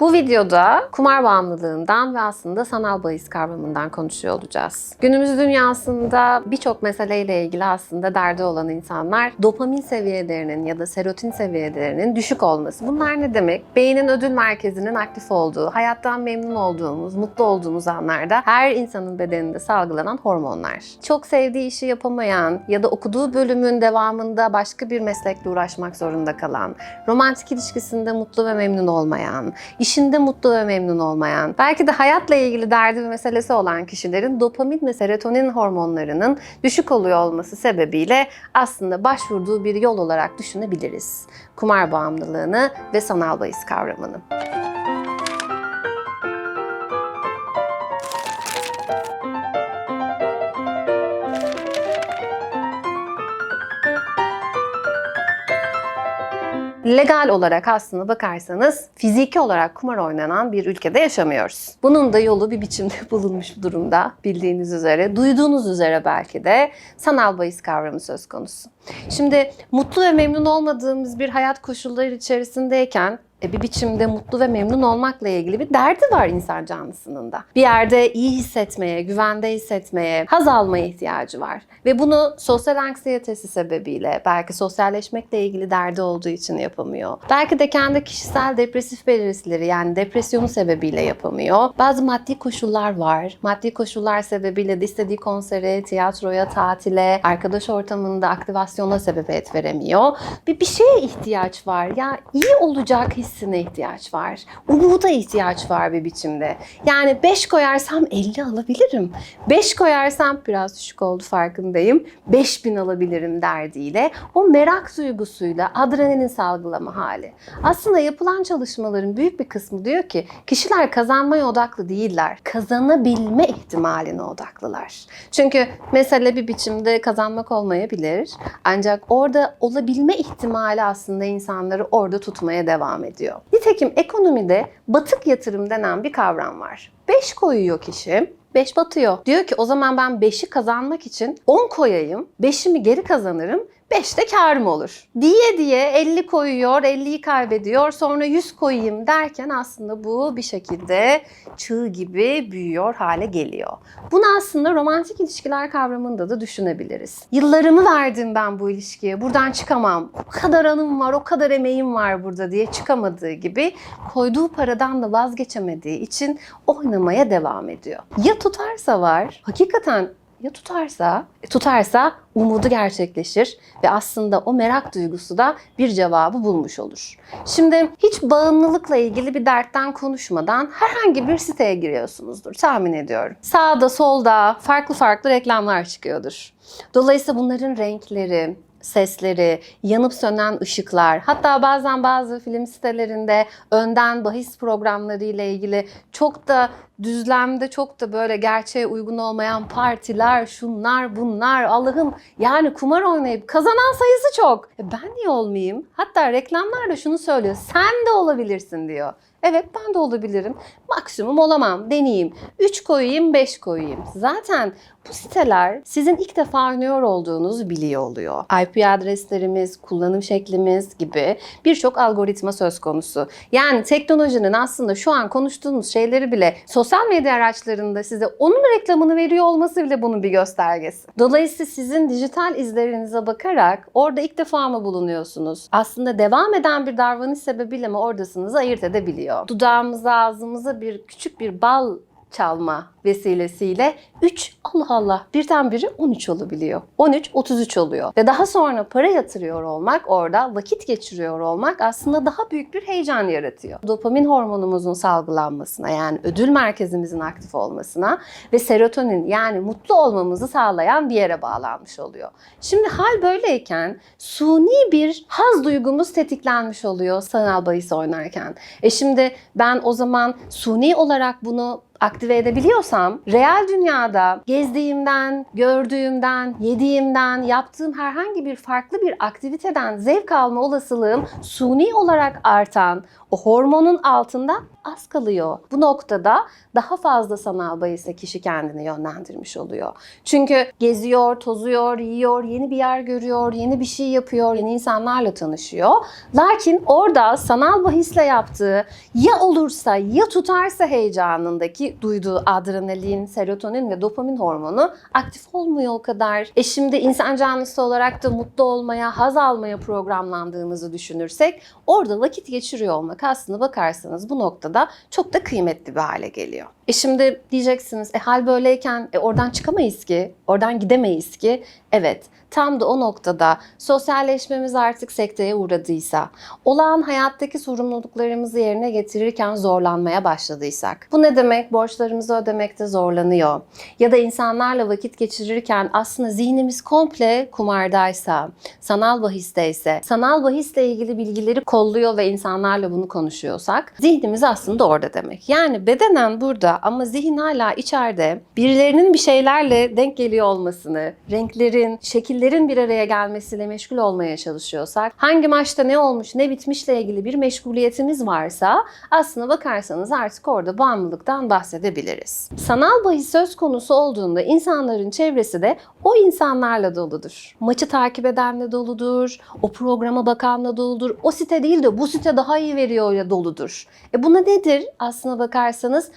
Bu videoda kumar bağımlılığından ve aslında sanal bahis kavramından konuşuyor olacağız. Günümüz dünyasında birçok meseleyle ilgili aslında derdi olan insanlar dopamin seviyelerinin ya da serotonin seviyelerinin düşük olması. Bunlar ne demek? Beynin ödül merkezinin aktif olduğu, hayattan memnun olduğumuz, mutlu olduğumuz anlarda her insanın bedeninde salgılanan hormonlar. Çok sevdiği işi yapamayan ya da okuduğu bölümün devamında başka bir meslekle uğraşmak zorunda kalan, romantik ilişkisinde mutlu ve memnun olmayan, işinde mutlu ve memnun olmayan, belki de hayatla ilgili derdi ve meselesi olan kişilerin dopamin ve serotonin hormonlarının düşük oluyor olması sebebiyle aslında başvurduğu bir yol olarak düşünebiliriz. Kumar bağımlılığını ve sanal bahis kavramını. Legal olarak aslında bakarsanız fiziki olarak kumar oynanan bir ülkede yaşamıyoruz. Bunun da yolu bir biçimde bulunmuş durumda bildiğiniz üzere, duyduğunuz üzere belki de sanal bahis kavramı söz konusu. Şimdi mutlu ve memnun olmadığımız bir hayat koşulları içerisindeyken bir biçimde mutlu ve memnun olmakla ilgili bir derdi var insan canlısının da. Bir yerde iyi hissetmeye, güvende hissetmeye, haz almaya ihtiyacı var. Ve bunu sosyal anksiyetesi sebebiyle, belki sosyalleşmekle ilgili derdi olduğu için yapamıyor. Belki de kendi kişisel depresif belirtileri yani depresyonu sebebiyle yapamıyor. Bazı maddi koşullar var. Maddi koşullar sebebiyle de istediği konsere, tiyatroya, tatile, arkadaş ortamında aktivasyona sebebiyet veremiyor. Bir, bir şeye ihtiyaç var. Ya iyi olacak hissine ihtiyaç var. Umuda ihtiyaç var bir biçimde. Yani 5 koyarsam 50 alabilirim. 5 koyarsam biraz düşük oldu farkındayım. 5000 alabilirim derdiyle o merak duygusuyla adrenalin salgılama hali. Aslında yapılan çalışmaların büyük bir kısmı diyor ki kişiler kazanmaya odaklı değiller. Kazanabilme ihtimaline odaklılar. Çünkü mesele bir biçimde kazanmak olmayabilir. Ancak orada olabilme ihtimali aslında insanları orada tutmaya devam ediyor. Nitekim ekonomide batık yatırım denen bir kavram var. 5 koyuyor kişi, 5 batıyor. Diyor ki o zaman ben 5'i kazanmak için 10 koyayım, 5'imi geri kazanırım, 5 de karım olur. Diye diye 50 koyuyor, 50'yi kaybediyor, sonra 100 koyayım derken aslında bu bir şekilde çığ gibi büyüyor hale geliyor. Bunu aslında romantik ilişkiler kavramında da düşünebiliriz. Yıllarımı verdim ben bu ilişkiye, buradan çıkamam. O kadar anım var, o kadar emeğim var burada diye çıkamadığı gibi koyduğu paradan da vazgeçemediği için oynamaya devam ediyor. Ya tutarsa var, hakikaten ya tutarsa, e, tutarsa umudu gerçekleşir ve aslında o merak duygusu da bir cevabı bulmuş olur. Şimdi hiç bağımlılıkla ilgili bir dertten konuşmadan herhangi bir siteye giriyorsunuzdur tahmin ediyorum. Sağda solda farklı farklı reklamlar çıkıyordur. Dolayısıyla bunların renkleri, sesleri, yanıp sönen ışıklar, hatta bazen bazı film sitelerinde önden bahis programları ile ilgili çok da düzlemde çok da böyle gerçeğe uygun olmayan partiler, şunlar, bunlar, Allah'ım yani kumar oynayıp kazanan sayısı çok. E ben niye olmayayım? Hatta reklamlar da şunu söylüyor, sen de olabilirsin diyor. Evet ben de olabilirim. Maksimum olamam. Deneyeyim. 3 koyayım, 5 koyayım. Zaten bu siteler sizin ilk defa oynuyor olduğunuzu biliyor oluyor. IP adreslerimiz, kullanım şeklimiz gibi birçok algoritma söz konusu. Yani teknolojinin aslında şu an konuştuğumuz şeyleri bile sosyal medya araçlarında size onun reklamını veriyor olması bile bunun bir göstergesi. Dolayısıyla sizin dijital izlerinize bakarak orada ilk defa mı bulunuyorsunuz? Aslında devam eden bir davranış sebebiyle mi oradasınız ayırt edebiliyor. Dudağımıza, ağzımıza bir küçük bir bal çalma vesilesiyle 3 Allah Allah birdenbire 13 olabiliyor. 13 33 oluyor. Ve daha sonra para yatırıyor olmak, orada vakit geçiriyor olmak aslında daha büyük bir heyecan yaratıyor. Dopamin hormonumuzun salgılanmasına yani ödül merkezimizin aktif olmasına ve serotonin yani mutlu olmamızı sağlayan bir yere bağlanmış oluyor. Şimdi hal böyleyken suni bir haz duygumuz tetiklenmiş oluyor sanal bahis oynarken. E şimdi ben o zaman suni olarak bunu aktive edebiliyorsam real dünyada gezdiğimden, gördüğümden, yediğimden, yaptığım herhangi bir farklı bir aktiviteden zevk alma olasılığım suni olarak artan, o hormonun altında az kalıyor. Bu noktada daha fazla sanal bahise kişi kendini yönlendirmiş oluyor. Çünkü geziyor, tozuyor, yiyor, yeni bir yer görüyor, yeni bir şey yapıyor, yeni insanlarla tanışıyor. Lakin orada sanal bahisle yaptığı ya olursa ya tutarsa heyecanındaki duyduğu adrenalin, serotonin ve dopamin hormonu aktif olmuyor o kadar. E şimdi insan canlısı olarak da mutlu olmaya, haz almaya programlandığımızı düşünürsek orada vakit geçiriyor olmak aslında bakarsanız bu noktada çok da kıymetli bir hale geliyor. E şimdi diyeceksiniz e hal böyleyken e oradan çıkamayız ki, oradan gidemeyiz ki. Evet, tam da o noktada sosyalleşmemiz artık sekteye uğradıysa, olağan hayattaki sorumluluklarımızı yerine getirirken zorlanmaya başladıysak. Bu ne demek? Borçlarımızı ödemekte zorlanıyor. Ya da insanlarla vakit geçirirken aslında zihnimiz komple kumardaysa, sanal bahisteyse, sanal bahisle ilgili bilgileri kolluyor ve insanlarla bunu konuşuyorsak, zihnimiz aslında orada demek. Yani bedenen burada ama zihin hala içeride birilerinin bir şeylerle denk geliyor olmasını, renklerin, şekillerin bir araya gelmesiyle meşgul olmaya çalışıyorsak, hangi maçta ne olmuş, ne bitmişle ilgili bir meşguliyetimiz varsa aslına bakarsanız artık orada bağımlılıktan bahsedebiliriz. Sanal bahis söz konusu olduğunda insanların çevresi de o insanlarla doludur. Maçı takip edenle doludur, o programa bakanla doludur, o site değil de bu site daha iyi veriyor ile doludur. E buna nedir? Aslına bakarsanız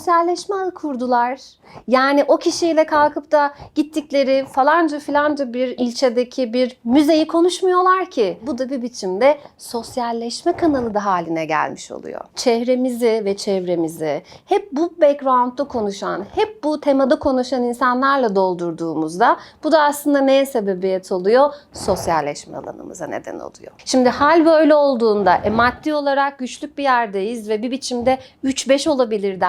sosyalleşme ağı kurdular. Yani o kişiyle kalkıp da gittikleri falanca filanca bir ilçedeki bir müzeyi konuşmuyorlar ki. Bu da bir biçimde sosyalleşme kanalı da haline gelmiş oluyor. Çehremizi ve çevremizi hep bu background'da konuşan, hep bu temada konuşan insanlarla doldurduğumuzda bu da aslında neye sebebiyet oluyor? Sosyalleşme alanımıza neden oluyor. Şimdi hal böyle olduğunda e, maddi olarak güçlük bir yerdeyiz ve bir biçimde 3-5 olabilir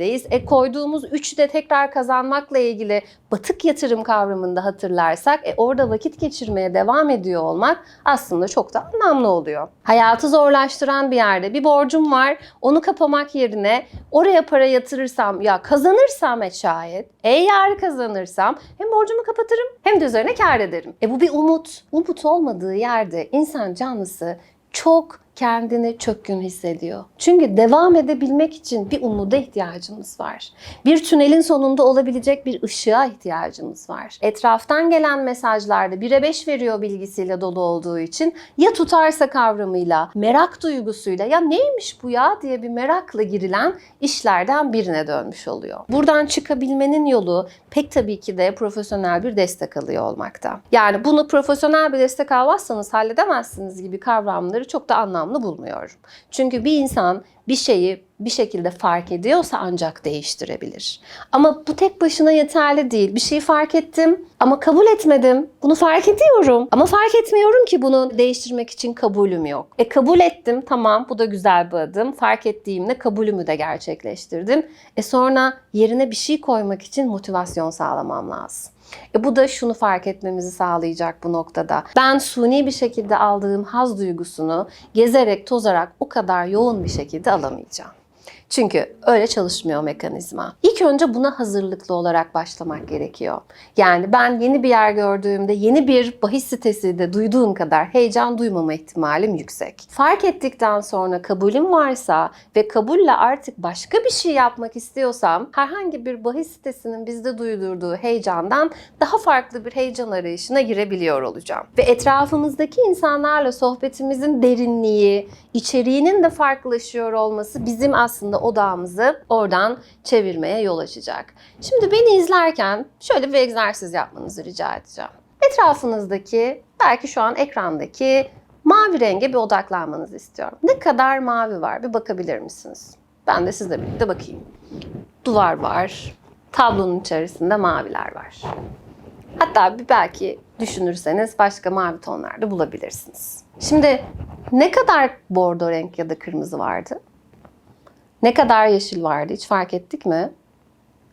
derdiyleyiz. E koyduğumuz 3'ü de tekrar kazanmakla ilgili batık yatırım kavramında hatırlarsak e, orada vakit geçirmeye devam ediyor olmak aslında çok da anlamlı oluyor. Hayatı zorlaştıran bir yerde bir borcum var onu kapamak yerine oraya para yatırırsam ya kazanırsam et şayet eğer kazanırsam hem borcumu kapatırım hem de üzerine kar ederim. E bu bir umut. Umut olmadığı yerde insan canlısı çok kendini çökkün hissediyor. Çünkü devam edebilmek için bir umuda ihtiyacımız var. Bir tünelin sonunda olabilecek bir ışığa ihtiyacımız var. Etraftan gelen mesajlarda 1'e 5 veriyor bilgisiyle dolu olduğu için ya tutarsa kavramıyla, merak duygusuyla ya neymiş bu ya diye bir merakla girilen işlerden birine dönmüş oluyor. Buradan çıkabilmenin yolu pek tabii ki de profesyonel bir destek alıyor olmakta. Yani bunu profesyonel bir destek almazsanız halledemezsiniz gibi kavramları çok da anlamlı bulmuyorum. Çünkü bir insan bir şeyi bir şekilde fark ediyorsa ancak değiştirebilir. Ama bu tek başına yeterli değil. Bir şeyi fark ettim ama kabul etmedim. Bunu fark ediyorum ama fark etmiyorum ki bunu değiştirmek için kabulüm yok. E kabul ettim tamam bu da güzel bir adım. Fark ettiğimde kabulümü de gerçekleştirdim. E sonra yerine bir şey koymak için motivasyon sağlamam lazım. E bu da şunu fark etmemizi sağlayacak bu noktada. Ben suni bir şekilde aldığım haz duygusunu gezerek tozarak o kadar yoğun bir şekilde alamayacağım. Çünkü öyle çalışmıyor mekanizma. İlk önce buna hazırlıklı olarak başlamak gerekiyor. Yani ben yeni bir yer gördüğümde yeni bir bahis sitesi de duyduğum kadar heyecan duymama ihtimalim yüksek. Fark ettikten sonra kabulüm varsa ve kabulle artık başka bir şey yapmak istiyorsam herhangi bir bahis sitesinin bizde duydurduğu heyecandan daha farklı bir heyecan arayışına girebiliyor olacağım. Ve etrafımızdaki insanlarla sohbetimizin derinliği, içeriğinin de farklılaşıyor olması bizim aslında odağımızı oradan çevirmeye yol açacak. Şimdi beni izlerken şöyle bir egzersiz yapmanızı rica edeceğim. Etrafınızdaki, belki şu an ekrandaki mavi renge bir odaklanmanızı istiyorum. Ne kadar mavi var bir bakabilir misiniz? Ben de sizle birlikte bakayım. Duvar var, tablonun içerisinde maviler var. Hatta bir belki düşünürseniz başka mavi tonlarda bulabilirsiniz. Şimdi ne kadar bordo renk ya da kırmızı vardı? Ne kadar yeşil vardı hiç fark ettik mi?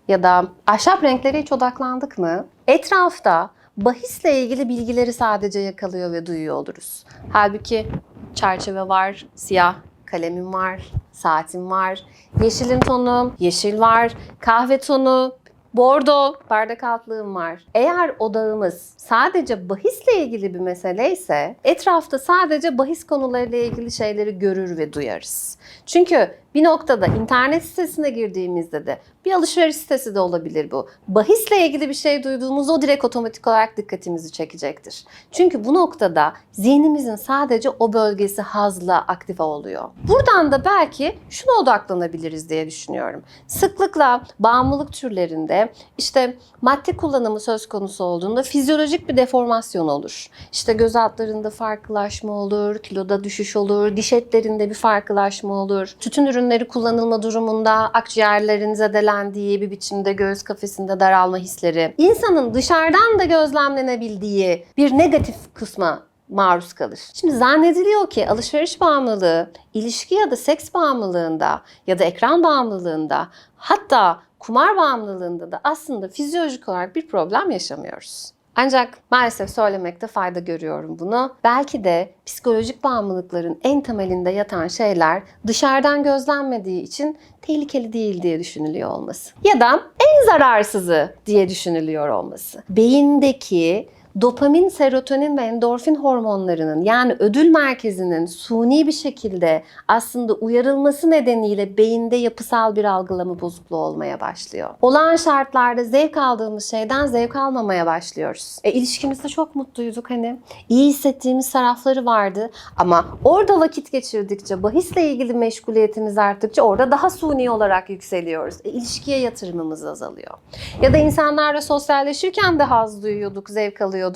Ya da ahşap renklere hiç odaklandık mı? Etrafta bahisle ilgili bilgileri sadece yakalıyor ve duyuyor oluruz. Halbuki çerçeve var, siyah kalemim var, saatim var, yeşilin tonu, yeşil var, kahve tonu, Bordo bardak altlığım var. Eğer odağımız sadece bahisle ilgili bir mesele ise etrafta sadece bahis konularıyla ilgili şeyleri görür ve duyarız. Çünkü bir noktada internet sitesine girdiğimizde de bir alışveriş sitesi de olabilir bu. Bahisle ilgili bir şey duyduğumuz o direkt otomatik olarak dikkatimizi çekecektir. Çünkü bu noktada zihnimizin sadece o bölgesi hazla aktive oluyor. Buradan da belki şuna odaklanabiliriz diye düşünüyorum. Sıklıkla bağımlılık türlerinde işte madde kullanımı söz konusu olduğunda fizyolojik bir deformasyon olur. İşte göz altlarında farklılaşma olur, kiloda düşüş olur, diş etlerinde bir farklılaşma olur. Tütün ürünleri kullanılma durumunda akciğerlerin zedelendiği bir biçimde göğüs kafesinde daralma hisleri. İnsanın dışarıdan da gözlemlenebildiği bir negatif kısma maruz kalır. Şimdi zannediliyor ki alışveriş bağımlılığı, ilişki ya da seks bağımlılığında ya da ekran bağımlılığında hatta kumar bağımlılığında da aslında fizyolojik olarak bir problem yaşamıyoruz. Ancak maalesef söylemekte fayda görüyorum bunu. Belki de psikolojik bağımlılıkların en temelinde yatan şeyler dışarıdan gözlenmediği için tehlikeli değil diye düşünülüyor olması. Ya da en zararsızı diye düşünülüyor olması. Beyindeki dopamin, serotonin ve endorfin hormonlarının yani ödül merkezinin suni bir şekilde aslında uyarılması nedeniyle beyinde yapısal bir algılama bozukluğu olmaya başlıyor. Olağan şartlarda zevk aldığımız şeyden zevk almamaya başlıyoruz. E, ilişkimizde çok mutluyduk hani. İyi hissettiğimiz tarafları vardı ama orada vakit geçirdikçe, bahisle ilgili meşguliyetimiz arttıkça orada daha suni olarak yükseliyoruz. E, ilişkiye yatırımımız azalıyor. Ya da insanlarla sosyalleşirken de haz duyuyorduk, zevk alıyorduk.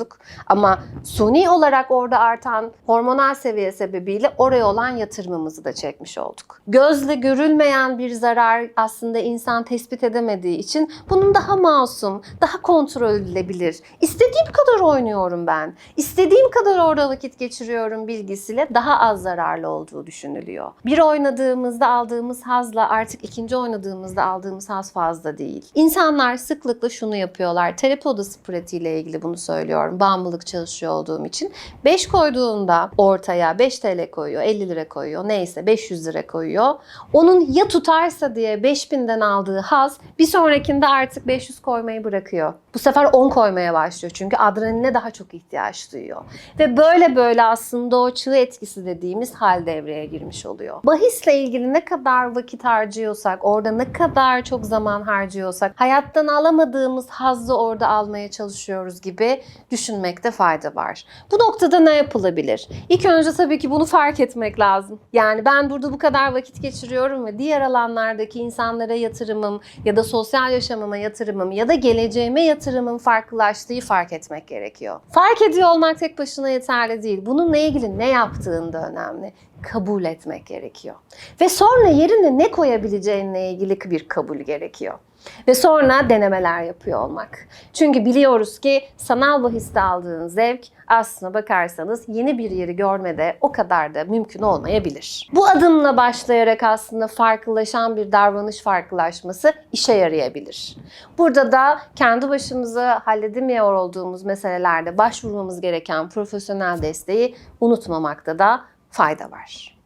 Ama suni olarak orada artan hormonal seviye sebebiyle oraya olan yatırımımızı da çekmiş olduk. Gözle görülmeyen bir zarar aslında insan tespit edemediği için bunun daha masum, daha kontrol edilebilir. İstediğim kadar oynuyorum ben. İstediğim kadar orada vakit geçiriyorum bilgisiyle daha az zararlı olduğu düşünülüyor. Bir oynadığımızda aldığımız hazla artık ikinci oynadığımızda aldığımız haz fazla değil. İnsanlar sıklıkla şunu yapıyorlar. Terapi odası pratiğiyle ilgili bunu söylüyorum. Bağımlılık çalışıyor olduğum için. 5 koyduğunda ortaya 5 TL koyuyor, 50 lira koyuyor, neyse 500 lira koyuyor. Onun ya tutarsa diye 5000'den aldığı haz bir sonrakinde artık 500 koymayı bırakıyor. Bu sefer 10 koymaya başlıyor çünkü adrenaline daha çok ihtiyaç duyuyor. Ve böyle böyle aslında o çığ etkisi dediğimiz hal devreye girmiş oluyor. Bahisle ilgili ne kadar vakit harcıyorsak, orada ne kadar çok zaman harcıyorsak, hayattan alamadığımız hazzı orada almaya çalışıyoruz gibi düşünmekte fayda var. Bu noktada ne yapılabilir? İlk önce tabii ki bunu fark etmek lazım. Yani ben burada bu kadar vakit geçiriyorum ve diğer alanlardaki insanlara yatırımım ya da sosyal yaşamıma yatırımım ya da geleceğime yatırımım farklılaştığı fark etmek gerekiyor. Fark ediyor olmak tek başına yeterli değil. Bununla ilgili ne yaptığın da önemli kabul etmek gerekiyor. Ve sonra yerine ne koyabileceğinle ilgili bir kabul gerekiyor. Ve sonra denemeler yapıyor olmak. Çünkü biliyoruz ki sanal bahiste aldığın zevk aslına bakarsanız yeni bir yeri görmede o kadar da mümkün olmayabilir. Bu adımla başlayarak aslında farklılaşan bir davranış farklılaşması işe yarayabilir. Burada da kendi başımıza halledemiyor olduğumuz meselelerde başvurmamız gereken profesyonel desteği unutmamakta da fayda var.